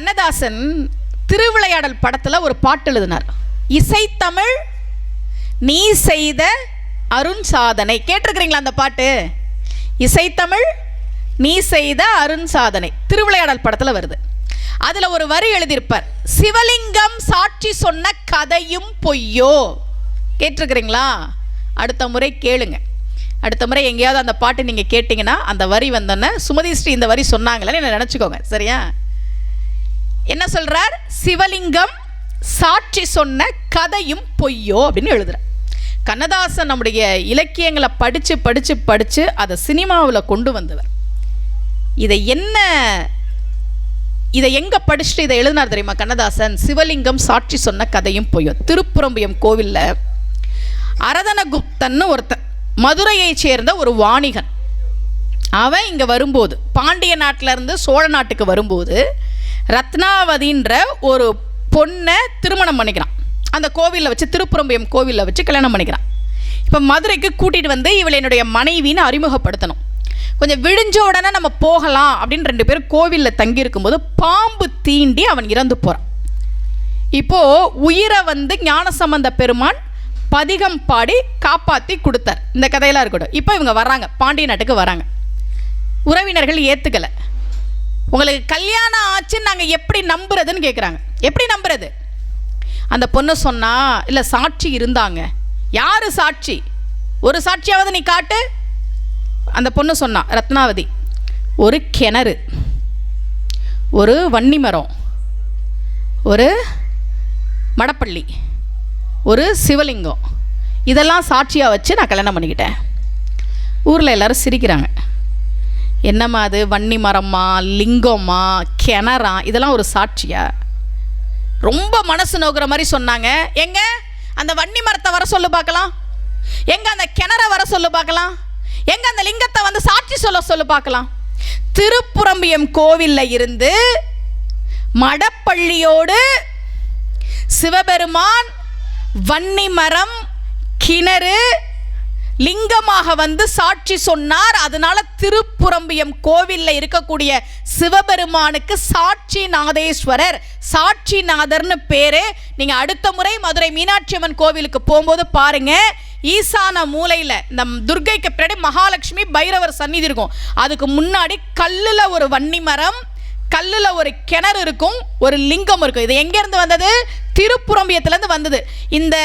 கண்ணதாசன் திருவிளையாடல் படத்தில் ஒரு பாட்டு எழுதினார். இசைத்தமிழ் நீ செய்த அருண் சாதனை. கேட்டிருக்கிறீங்களா அந்த பாட்டு? இசைத்தமிழ் நீ செய்த அருண் சாதனை. திருவிளையாடல் படத்தில் வருது. அதில் ஒரு வரி எழுதியிருப்பார். சிவலிங்கம் சாட்சி சொன்ன கதையும் பொய்யோ? கேட்டிருக்கிறீங்களா? அடுத்த முறை கேளுங்க. அடுத்த முறை எங்கேயாவது அந்த பாட்டு நீங்கள் கேட்டிங்கன்னா அந்த வரி வந்தோன்னே சுமதி ஸ்ரீ இந்த வரி சொன்னாங்களேன்னு என்ன நினச்சிக்கோங்க. சரியா? என்ன சொல்கிறார் சிவலிங்கம் சாட்சி சொன்ன கதையும் பொய்யோ அப்படின்னு எழுதுகிறார் கண்ணதாசன் நம்முடைய இலக்கியங்களை படித்து படித்து படித்து அதை சினிமாவில் கொண்டு வந்தவர். இதை என்ன இதை எங்கே படிச்சுட்டு இதை எழுதினார் தெரியுமா கண்ணதாசன்? சிவலிங்கம் சாட்சி சொன்ன கதையும் பொய்யோ. திருப்புறம்பியம் கோவிலில் அரதனகுப்தன்னு ஒருத்தன் மதுரையைச் சேர்ந்த ஒரு வாணிகன். அவன் இங்கே வரும்போது பாண்டிய நாட்டிலேருந்து சோழ நாட்டுக்கு வரும்போது ரத்னாவதின்ற ஒரு பொண்ணை திருமணம் பண்ணிக்கிறான். அந்த கோவிலில் வச்சு திருப்புறம்பியம் கோவிலில் வச்சு கல்யாணம் பண்ணிக்கிறான். இப்போ மதுரைக்கு கூட்டிகிட்டு வந்து இவளை என்னுடைய மனைவின்னு அறிமுகப்படுத்தணும். கொஞ்சம் விடிஞ்ச உடனே நம்ம போகலாம் அப்படின்னு ரெண்டு பேரும் கோவிலில் தங்கி இருக்கும்போது பாம்பு தீண்டி அவன் இறந்து போகிறான் இப்போது உயிரை வந்து ஞானசம்பந்த பெருமான் பதிகம் பாடி காப்பாற்றி கொடுத்தார். இந்த கதையெல்லாம் இருக்கட்டும். இப்போ இவங்க வராங்க பாண்டிய நாட்டுக்கு வராங்க உறவினர்கள் ஏற்றுக்கலை உங்களுக்கு கல்யாணம் ஆச்சுன்னு நாங்கள் எப்படி நம்புறதுன்னு கேட்குறாங்க எப்படி நம்புறது? அந்த பொண்ணு சொன்னா இல்லை சாட்சி இருந்தாங்க. யார் சாட்சி? ஒரு சாட்சியாவது நீ காட்டு. அந்த பொண்ணு சொன்னா ரத்னாவதி ஒரு கிணறு ஒரு வன்னி மரம் ஒரு மடப்பள்ளி ஒரு சிவலிங்கம் இதெல்லாம் சாட்சியாக வச்சு நான் கல்யாணம் பண்ணிக்கிட்டேன். ஊரில் எல்லோரும் சிரிக்கிறாங்க. என்னம்மா அது? வன்னி மரமா லிங்கமா கிணறா? இதெல்லாம் ஒரு சாட்சியா? ரொம்ப மனசு நோக்குற மாதிரி சொன்னாங்க. எங்க? அந்த வன்னி மரத்தை வர சொல்லு பார்க்கலாம். எங்க அந்த கிணற வர சொல்லு பார்க்கலாம். எங்க அந்த லிங்கத்தை வந்து சாட்சி சொல்ல சொல்லு பார்க்கலாம். திருப்புறம்பியம் கோவிலில் இருந்து மடப்பள்ளியோடு சிவபெருமான் வன்னி மரம் கிணறு லிங்கமாக வந்து சாட்சி சொன்னார். அதனால திருப்புறம்பியம் கோவிலில் இருக்கக்கூடிய சிவபெருமானுக்கு சாட்சி நாதேஸ்வரர். சாட்சிநாதர்னு பேரு. நீங்க அடுத்த முறை மதுரை மீனாட்சி அம்மன் கோவிலுக்கு போகும்போது பாருங்க. ஈசான மூலையில் இந்த துர்க்கைக்கு பின்னாடி மகாலட்சுமி பைரவர் சந்நிதி இருக்கும். அதுக்கு முன்னாடி கல்லில் ஒரு வன்னி மரம் கல்லில் ஒரு கிணறு இருக்கும் ஒரு லிங்கம் இருக்கும். இது எங்கேருந்து வந்தது? திருப்புறம்பியத்துலேருந்து வந்தது. இந்த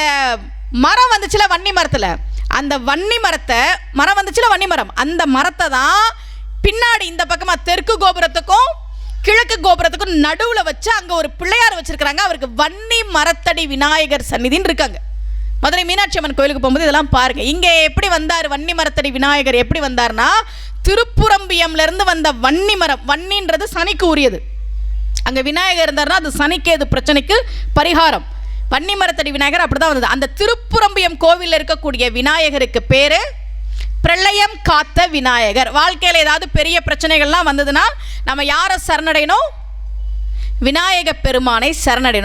மரம் வந்துச்சுல வன்னி மரத்தில் அந்த வன்னி மரத்தை மரம் வந்துச்சுல வன்னி மரம்? அந்த மரத்தை தான் பின்னாடி இந்த பக்கமாக தெற்கு கோபுரத்துக்கும் கிழக்கு கோபுரத்துக்கும் நடுவில் வச்சு அங்கே ஒரு பிள்ளையார் வச்சுருக்கிறாங்க. அவருக்கு வன்னி மரத்தடி விநாயகர் சந்நிதின்னு இருக்காங்க. மதுரை மீனாட்சி அம்மன் கோயிலுக்கு போகும்போது இதெல்லாம் பாருங்க. இங்கே எப்படி வந்தார் வன்னி மரத்தடி விநாயகர்? எப்படி வந்தார்னா திருப்புரம்பியம்லேருந்து வந்த வன்னி மரம். வன்னின்றது சனிக்கு உரியது. அங்கே விநாயகர் இருந்தார்னா அது சனிக்கு அது பிரச்சனைக்கு பரிகாரம். பன்னிமரத்தடி விநாயகர் அப்படிதான் வந்தது. அந்த திருப்புறம்பியம் கோவிலில் இருக்கக்கூடிய விநாயகருக்கு பேரு பிரளயம் காத்த விநாயகர். வாழ்க்கையில் ஏதாவது பெரிய பிரச்சனைகள்லாம் வந்ததுன்னா நம்ம யாரை சரணடையணும்? விநாயக பெருமானை சரணடையணும்.